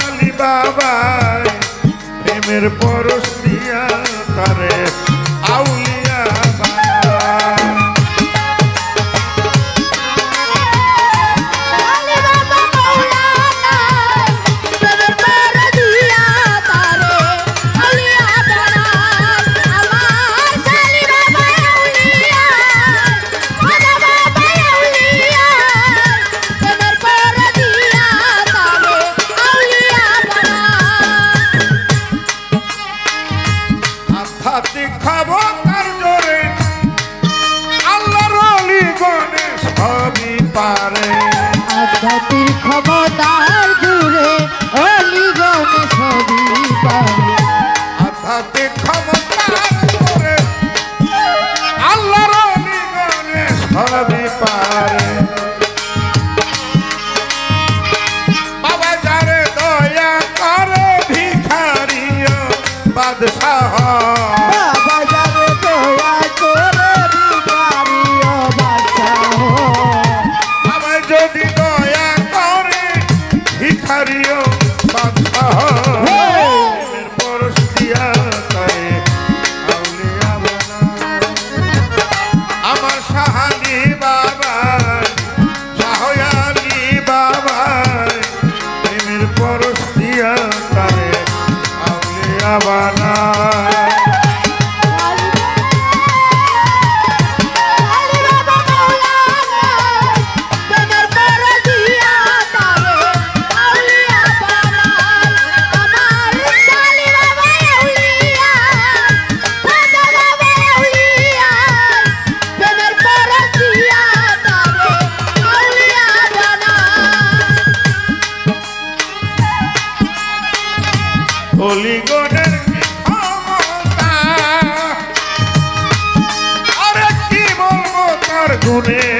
আলি প্রেমের পর পারে। আধ্যাত্মিক ক্ষমতার জুড়ে অলিগণ সবই পারে আধ্যাত্মিক ক্ষমতার জুড়ে আল্লাহর অলিগণে সবই পারে বাদশাহ। বাবা যারে দয়া করে পরশ দিয়া তারে আউলিয়া বানায় কলি গণের ক্ষমতা আরে কি বলব তার গুণের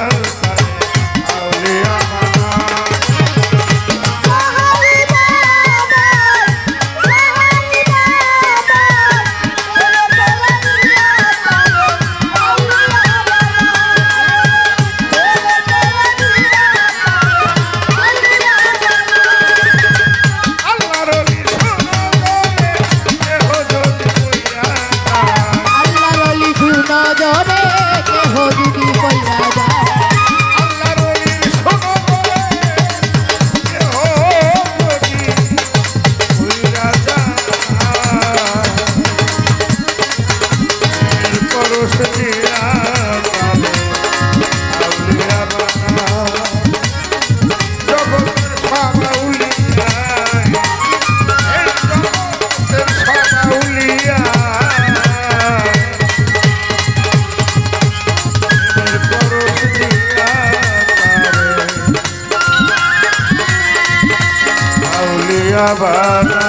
আবার